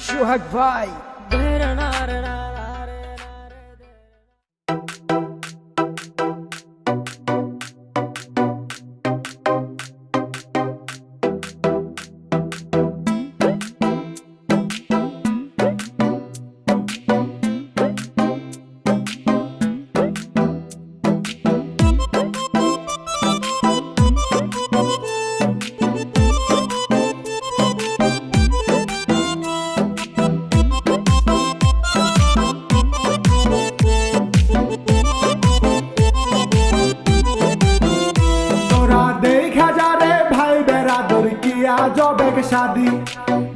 সোহাগ ভাই জবেক শাদি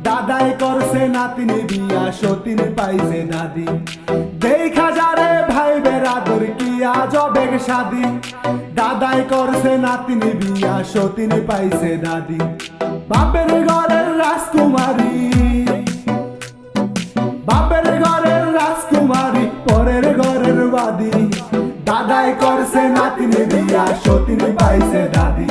দাদাই করছে নাতিনি বিয়া, সতিন পাইছে দাদি দেখা যারে ভাই বেড়াদর কিয়া জবেক শাদি দাদাই করছে নাতিনি বিয়া, সতিন পাইছে দাদি বাপের ঘরের রাজকুমারী। বাপের ঘরের রাজকুমারী, পরের ঘরের বাদী। দাদাই করছে নাতিনি বিয়া, সতিনি পাইছে দাদি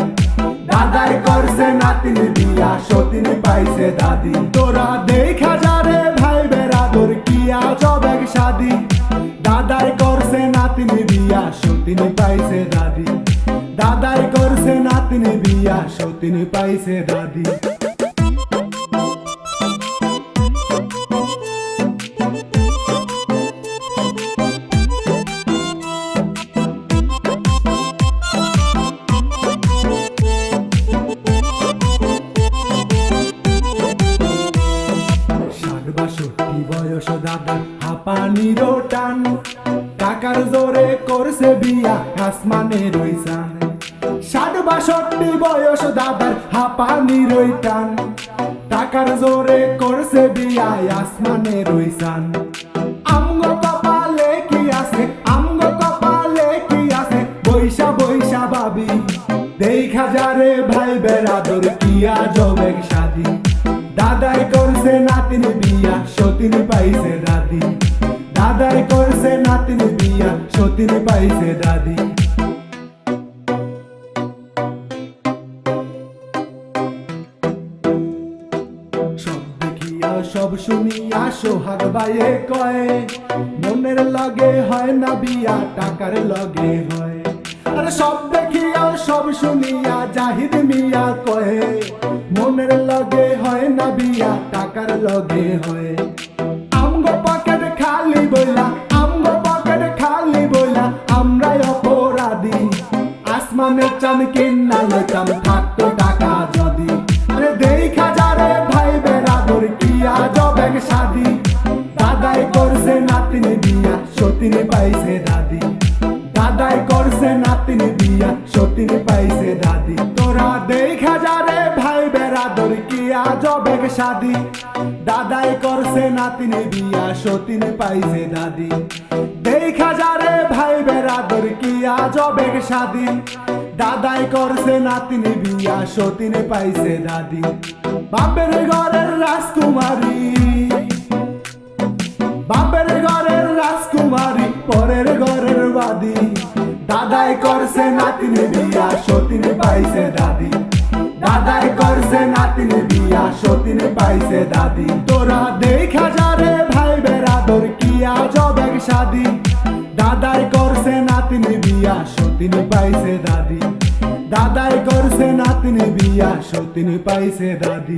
দাদাই করছে নাতিন বিয়া সতিন পাইছে দাদি। তোরা দেখা যারে ভাই বেড়াদর কিয়া জবেক সাদি। দাদাই করছে নাতিন দিয়া, সতীন পাইছে দাদি। দাদাই করছে নাতিন দিয়া, সতীন পাইছে দাদি। দাদা হাঁপানির টান। টাকার জোরে করছে বিয়া আসমানের ওই সান ষাট বাষট্টি বয়স দাদার হাঁপানির ওই টান। টাকার জোরে করছে বিয়া আসমানের ওই সান আমগ কপালে কি আছে? আমগ কপালে কি আছে? বৈশা বৈশা ভাবি। দেখা যারে ভাই বেড়াদর কিয়া জবেক শাদি দাদাই সতিন পাইছে দাদি সব শুনিয়া সোহাগ বাইয়ে কয় মনের লগে হয় না বিয়া টাকার লগে হয় আরে সব দেখিয়া সব শুনিয়া জাহিদ মিয়া কয় মনের লগে হয় না বিয়া টাকার লগে হয় আমগো পকেট খালি বইলা চান কিন্না লইতাম, থাকতো টাকা যদি। আরে দেখা যারে ভাই বেড়াদর কিয়া জবেক শাদি দাদাই করছে নাতিনি বিয়া, সতিনি পাইছে দাদি। দাদাই করছে নাতিনি বিয়া, সতিনি পাইছে দাদি। তোরা দেখা যারে ভাই বেড়াদর কিয়া জবেক শাদি দাদাই করছে নাতিনি বিয়া, সতিনি পাইছে দাদি। দেখা যারে ভাই বেড়াদর কিয়া জবেক শাদি দাদাই করছে নাতিনি বিয়া, সতিনি পাইছে দাদি। বাপের ঘরের রাজকুমারী। বাপের ঘরের রাজকুমারী, পরের ঘরের বাদী। দাদাই করছে নাতিনি বিয়া, সতিনি পাইছে দাদি। দাদাই করছে নাতিনি বিয়া, সতিনি পাইছে দাদি। তোরা দেখা যারে ভাই বেড়াদর কিয়া জবেক শাদি সতিনি পাইছে দাদি। দাদাই করছে নাতিনি বিয়া সতিনি পাইছে দাদি।